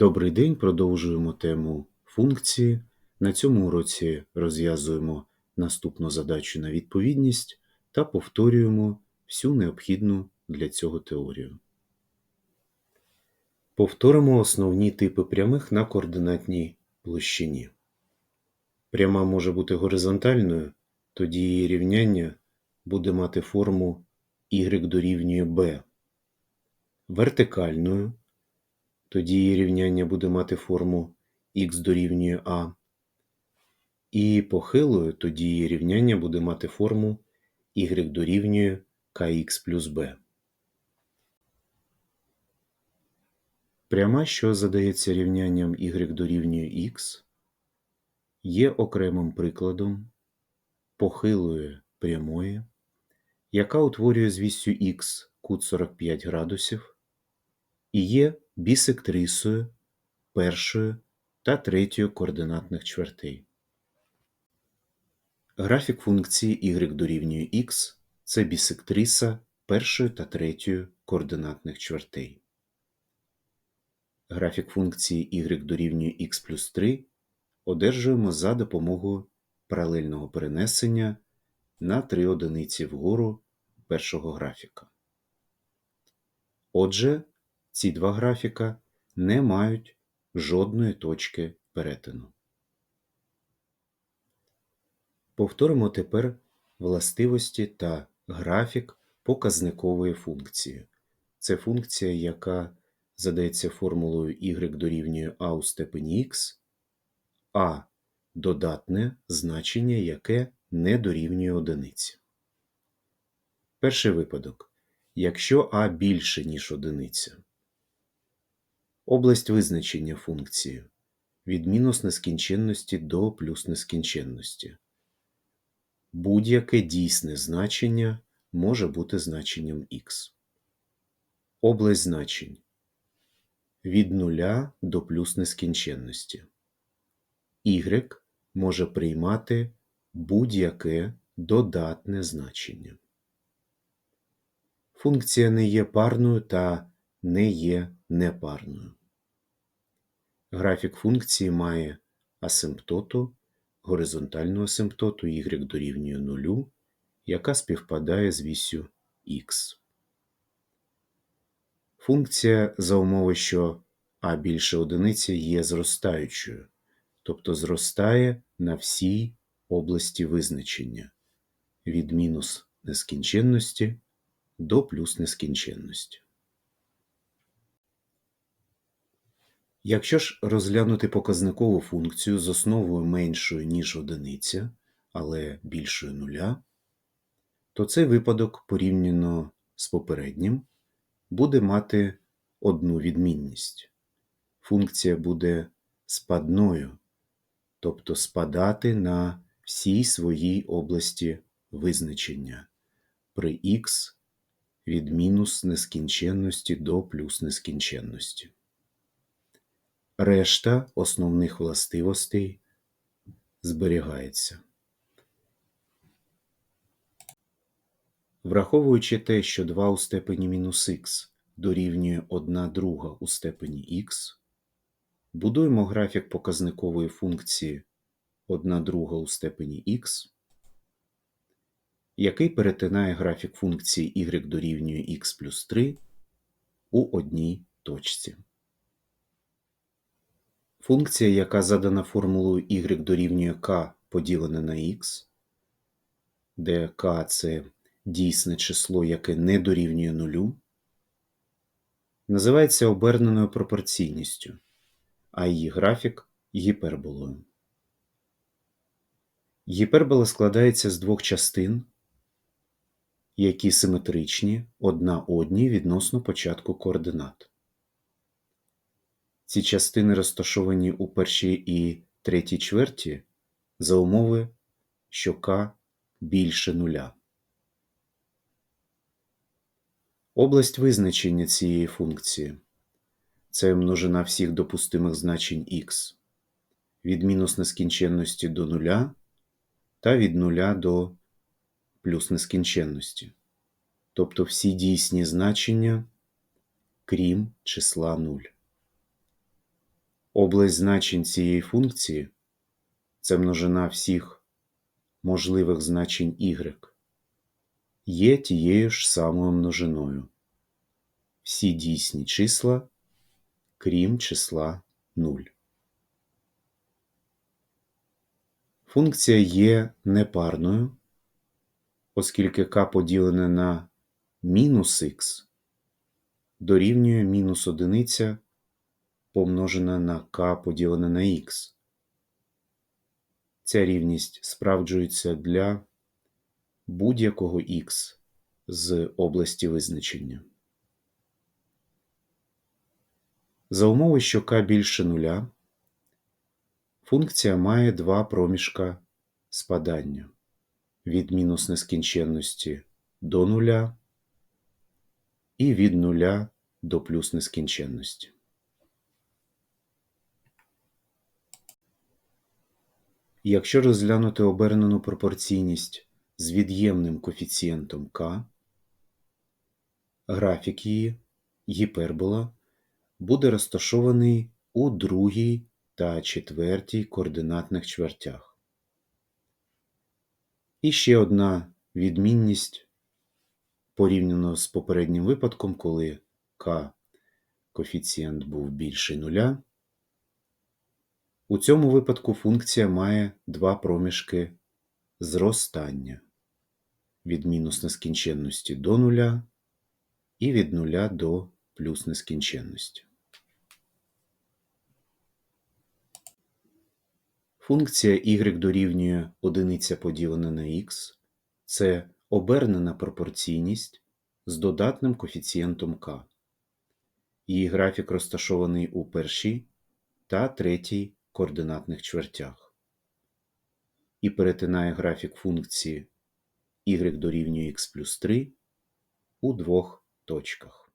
Добрий день, продовжуємо тему функції. На цьому уроці розв'язуємо наступну задачу на відповідність та повторюємо всю необхідну для цього теорію. Повторимо основні типи прямих на координатній площині. Пряма може бути горизонтальною, тоді її рівняння буде мати форму y дорівнює b. Вертикальною тоді її рівняння буде мати форму х дорівнює а. І похилою тоді її рівняння буде мати форму y дорівнює kx плюс b. Пряма, що задається рівнянням y дорівнює х, є окремим прикладом похилої прямої, яка утворює з вісю х кут 45 градусів і є бісектрисою першої та третьої координатних чвертей. Графік функції y дорівнює x це бісектриса першої та третьої координатних чвертей. Графік функції y дорівнює x плюс 3 одержуємо за допомогою паралельного перенесення на 3 одиниці вгору першого графіка. Отже, ці два графіка не мають жодної точки перетину. Повторимо тепер властивості та графік показникової функції. Це функція, яка задається формулою y дорівнює а у степені х, а додатне значення, яке не дорівнює одиниці. Перший випадок. Якщо а більше, ніж одиниця. Область визначення функції від мінус нескінченності до плюс нескінченності. Будь-яке дійсне значення може бути значенням х. Область значень від нуля до плюс нескінченності. y може приймати будь-яке додатне значення. Функція не є парною та не є непарною. Графік функції має асимптоту, горизонтальну асимптоту y дорівнює нулю, яка співпадає з вісю х. Функція за умови, що а більше одиниці є зростаючою, тобто зростає на всій області визначення від мінус нескінченності до плюс нескінченності. Якщо ж розглянути показникову функцію з основою меншою, ніж одиниця, але більшою нуля, то цей випадок порівняно з попереднім буде мати одну відмінність. Функція буде спадною, тобто спадати на всій своїй області визначення при х від мінус нескінченності до плюс нескінченності. Решта основних властивостей зберігається. Враховуючи те, що 2 у степені мінус х дорівнює 1 друга у степені х, будуємо графік показникової функції 1 друга у степені х, який перетинає графік функції y дорівнює х плюс 3 у одній точці. Функція, яка задана формулою y дорівнює k поділене на x, де k – це дійсне число, яке не дорівнює нулю, називається оберненою пропорційністю, а її графік гіперболою. Гіпербола складається з двох частин, які симетричні одна одній відносно початку координат. Ці частини розташовані у першій і третій чверті за умови, що k більше нуля. Область визначення цієї функції це множина всіх допустимих значень x від мінус нескінченності до нуля та від нуля до плюс нескінченності, тобто всі дійсні значення крім числа 0. Область значень цієї функції це множина всіх можливих значень y є тією ж самою множиною. Всі дійсні числа, крім числа 0. Функція є непарною, оскільки k поділене на мінус х дорівнює мінус одиниця помножена на k поділене на х. Ця рівність справджується для будь-якого х з області визначення. За умови, що k більше нуля, функція має два проміжка спадання від мінус нескінченності до нуля і від нуля до плюс нескінченності. Якщо розглянути обернену пропорційність з від'ємним коефіцієнтом k, графік її, гіпербола, буде розташований у другій та четвертій координатних чвертях. І ще одна відмінність порівняно з попереднім випадком, коли k коефіцієнт був більший нуля. У цьому випадку функція має два проміжки зростання від мінус нескінченності до нуля і від нуля до плюс нескінченності. Функція y дорівнює одиниця поділена на x це обернена пропорційність з додатним коефіцієнтом k. Її графік розташований у першій та третій координатних чвертях і перетинає графік функції y дорівнює x плюс 3 у двох точках.